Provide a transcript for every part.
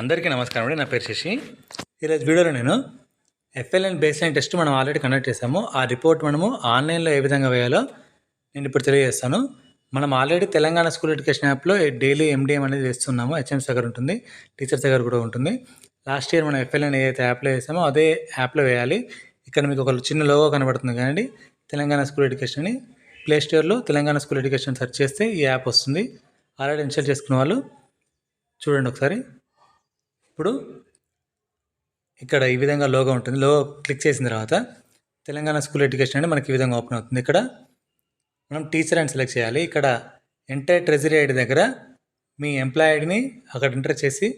అందరికీ నమస్కారం అండి. నా పేరు శశి. ఈరోజు వీడియోలో నేను ఎఫ్ఎల్ఎన్ బేస్లైన్ టెస్ట్ మనం ఆల్రెడీ కండక్ట్ చేసాము ఆ రిపోర్ట్ మనము ఆన్లైన్లో ఏ విధంగా వేయాలో నేను ఇప్పుడు తెలియజేస్తాను. మనం ఆల్రెడీ తెలంగాణ స్కూల్ ఎడ్యుకేషన్ యాప్లో డైలీ ఎండిఎం అనేది వేస్తున్నాము. హెచ్ఎంస్ దగ్గర ఉంటుంది టీచర్స్ దగ్గర కూడా ఉంటుంది. లాస్ట్ ఇయర్ మనం ఎఫ్ఎల్ఎన్ ఏదైతే యాప్లో వేసామో అదే యాప్లో వేయాలి. ఇక్కడ మీకు ఒక చిన్న లోగో కనబడుతుంది కానీ తెలంగాణ స్కూల్ ఎడ్యుకేషన్ అని ప్లే స్టోర్లో తెలంగాణ స్కూల్ ఎడ్యుకేషన్ సెర్చ్ చేస్తే ఈ యాప్ వస్తుంది. ఆల్రెడీ ఇన్స్టాల్ చేసుకున్న వాళ్ళు చూడండి ఒకసారి. ఇప్పుడు ఇక్కడ ఈ విధంగా లోగో ఉంటుంది. లోగో క్లిక్ చేసిన తర్వాత తెలంగాణ స్కూల్ ఎడ్యుకేషన్ అనేది మనకి ఈ విధంగా ఓపెన్ అవుతుంది. ఇక్కడ మనం టీచర్ అని సెలెక్ట్ చేయాలి. ఇక్కడ ఎంటర్ ట్రెజరీ ఐడి దగ్గర మీ ఎంప్లాయ్ ఐడిని అక్కడ ఎంటర్ చేసి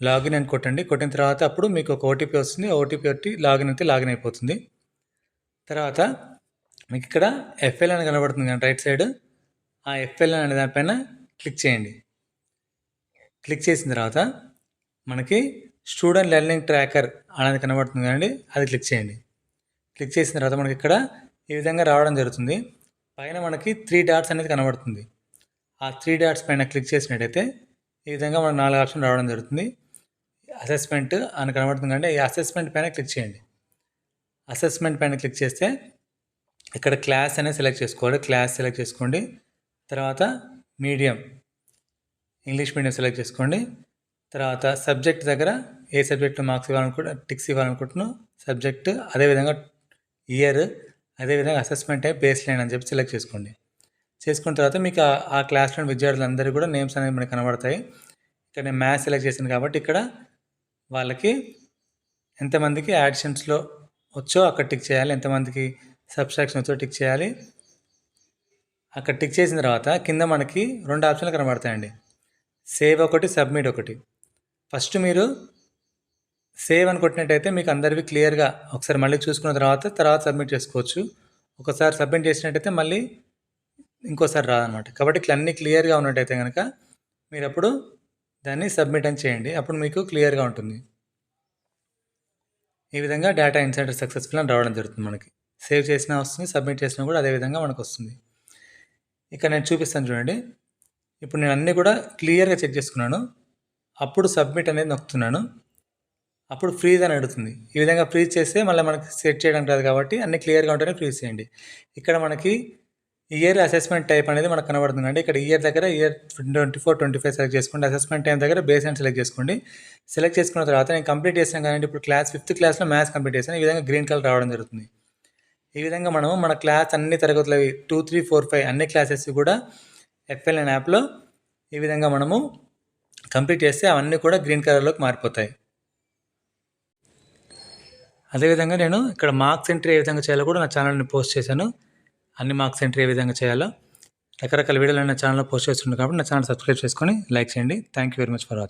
లాగిన్ అని కొట్టండి. కొట్టిన తర్వాత అప్పుడు మీకు ఒక ఓటీపీ వస్తుంది. ఓటీపీ వచ్చి లాగిన్ అయితే లాగిన్ అయిపోతుంది. తర్వాత మీకు ఇక్కడ ఎఫ్ఎల్ అని కనబడుతుంది కానీ రైట్ సైడ్ ఆ ఎఫ్ఎల్ అనే దానిపైన క్లిక్ చేయండి. క్లిక్ చేసిన తర్వాత మనకి స్టూడెంట్ లెర్నింగ్ ట్రాకర్ అనేది కనబడుతుంది కదండి అది క్లిక్ చేయండి. క్లిక్ చేసిన తర్వాత మనకి ఇక్కడ ఈ విధంగా రావడం జరుగుతుంది. పైన మనకి త్రీ డాట్స్ అనేది కనబడుతుంది. ఆ త్రీ డాట్స్ పైన క్లిక్ చేసినట్టయితే ఈ విధంగా మనకు నాలుగు ఆప్షన్ రావడం జరుగుతుంది. అసెస్మెంట్ అని కనబడుతుంది కంటే ఈ అసెస్మెంట్ పైన క్లిక్ చేయండి. అసెస్మెంట్ పైన క్లిక్ చేస్తే ఇక్కడ క్లాస్ అనేది సెలెక్ట్ చేసుకోవాలి. క్లాస్ సెలెక్ట్ చేసుకోండి. తర్వాత మీడియం ఇంగ్లీష్ మీడియం సెలెక్ట్ చేసుకోండి. తర్వాత సబ్జెక్ట్ దగ్గర ఏ సబ్జెక్టు మార్క్స్ ఇవ్వాలనుకుంటు టిక్స్ ఇవ్వాలనుకుంటున్నావు? సబ్జెక్ట్ అదేవిధంగా ఇయర్ అదేవిధంగా అసెస్మెంట్ టైప్ బేస్ లైన్ అని చెప్పి సెలెక్ట్ చేసుకోండి. చేసుకున్న తర్వాత మీకు ఆ- క్లాస్లో విద్యార్థులందరూ కూడా నేమ్స్ అనేవి మనకి కనబడతాయి. ఇక్కడ నేను మ్యాథ్స్ సెలెక్ట్ చేశాను కాబట్టి ఇక్కడ వాళ్ళకి ఎంతమందికి యాడిషన్స్లో వచ్చో అక్కడ టిక్ చేయాలి ఎంతమందికి సబ్స్ట్రాక్షన్ వచ్చో టిక్ చేయాలి. అక్కడ టిక్ చేసిన తర్వాత కింద మనకి రెండు ఆప్షన్లు కనబడతాయండి. సేవ్ ఒకటి సబ్మిట్ ఒకటి. ఫస్ట్ మీరు సేవ్ అని కొట్టినట్టయితే మీకు అందరివి క్లియర్గా ఒకసారి మళ్ళీ చూసుకున్న తర్వాత తర్వాత సబ్మిట్ చేసుకోవచ్చు. ఒకసారి సబ్మిట్ చేసినట్టయితే మళ్ళీ ఇంకోసారి రాదనమాట. కాబట్టి ఇట్లా అన్నీ క్లియర్గా ఉన్నట్టయితే కనుక మీరు అప్పుడు దాన్ని సబ్మిట్ అని చేయండి. అప్పుడు మీకు క్లియర్గా ఉంటుంది. ఈ విధంగా డేటా ఇన్సెంటర్ సక్సెస్ఫుల్ అని రావడం జరుగుతుంది మనకి. సేవ్ చేసినా వస్తుంది సబ్మిట్ చేసినా కూడా అదే విధంగా మనకు వస్తుంది. ఇక్కడ నేను చూపిస్తాను చూడండి. ఇప్పుడు నేను అన్నీ కూడా క్లియర్గా చెక్ చేసుకున్నాను. అప్పుడు సబ్మిట్ అనేది నొక్కుతున్నాను. అప్పుడు ఫ్రీజ్ అని అడుగుతుంది. ఈ విధంగా ఫ్రీజ్ చేస్తే మళ్ళీ మనకి సెట్ చేయడానికి రాదు కాబట్టి అన్ని క్లియర్గా ఉంటేనే ఫ్రీజ్ చేయండి. ఇక్కడ మనకి ఇయర్ అసెస్మెంట్ టైప్ అనేది మనకు కనబడుతుంది అంటే ఇక్కడ ఇయర్ దగ్గర year twenty four twenty five select చేసుకోండి. అసెస్మెంట్ టైం దగ్గర బేస్ అండ్ సెలెక్ట్ చేసుకోండి. సెలెక్ట్ చేసుకున్న తర్వాత నేను కంప్లీట్ చేసాను కానీ ఇప్పుడు క్లాస్ ఫిఫ్త్ క్లాస్లో మ్యాథ్స్ కంప్లీట్ చేశాను. ఈ విధంగా గ్రీన్ కలర్ రావడం జరుగుతుంది. ఈ విధంగా మనము మన క్లాస్ అన్ని తరగతులు టూ త్రీ ఫోర్ ఫైవ్ అన్ని క్లాసెస్ కూడా ఎఫ్ఎల్ఎన్ యాప్లో ఈ విధంగా మనము కంప్లీట్ చేస్తే అవన్నీ కూడా గ్రీన్ కలర్లోకి మారిపోతాయి. అదేవిధంగా నేను ఇక్కడ మార్క్స్ ఎంట్రీ ఏ విధంగా చేయాలో కూడా నా ఛానల్ని పోస్ట్ చేశాను. అన్ని మార్క్స్ ఎంట్రీ ఏ విధంగా చేయాలో రకరకాల వీడియోలు నా ఛానల్లో పోస్ట్ చేస్తున్నాను కాబట్టి నా ఛానల్ సబ్స్క్రైబ్ చేసుకొని లైక్ చేయండి. Thank you very much for watching